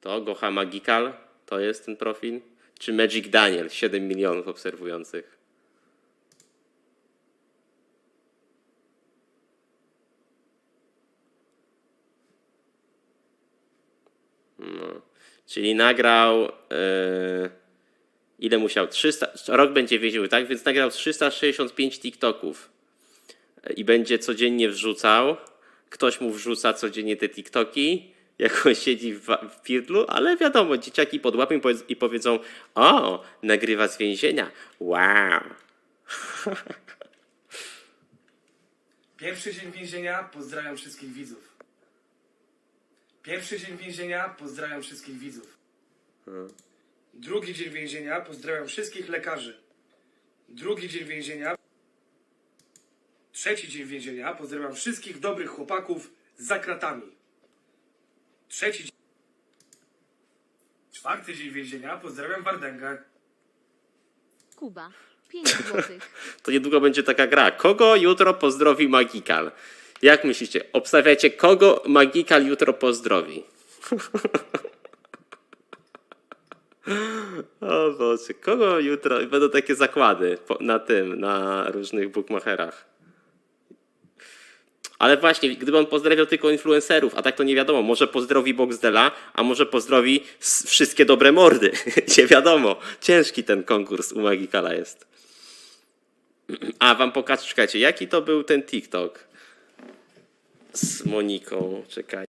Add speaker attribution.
Speaker 1: To Gocha Magical, to jest ten profil. Czy Magic Daniel, 7 milionów obserwujących. No. Czyli nagrał. e, ile musiał? 300, rok będzie wiedział, tak? Więc nagrał 365 TikToków i będzie codziennie wrzucał. Ktoś mu wrzuca codziennie te TikToki, jak on siedzi w, w ale wiadomo, dzieciaki podłapią i powiedzą: O, nagrywa z więzienia. Wow.
Speaker 2: Pierwszy dzień więzienia, pozdrawiam wszystkich widzów. Pierwszy dzień więzienia, pozdrawiam wszystkich widzów. Drugi dzień więzienia, pozdrawiam wszystkich lekarzy. Drugi dzień więzienia. Trzeci dzień więzienia, pozdrawiam wszystkich dobrych chłopaków za kratami. Trzeci dzień. Czwarty dzień więzienia, pozdrawiam Wardęgę.
Speaker 3: Kuba. 5 złotych.
Speaker 1: To niedługo będzie taka gra. Kogo jutro pozdrowi Magical? Jak myślicie? Obstawiacie, kogo Magical jutro pozdrowi? o Boże, kogo jutro? Będą takie zakłady po- na tym, na różnych bookmacherach. Ale właśnie, gdyby on pozdrawiał tylko influencerów, a tak to nie wiadomo, może pozdrowi Boxdela, a może pozdrowi wszystkie dobre mordy. nie wiadomo. Ciężki ten konkurs u Magicala jest. A, wam pokażę, czekajcie, jaki to był ten TikTok z Moniką, czekaj.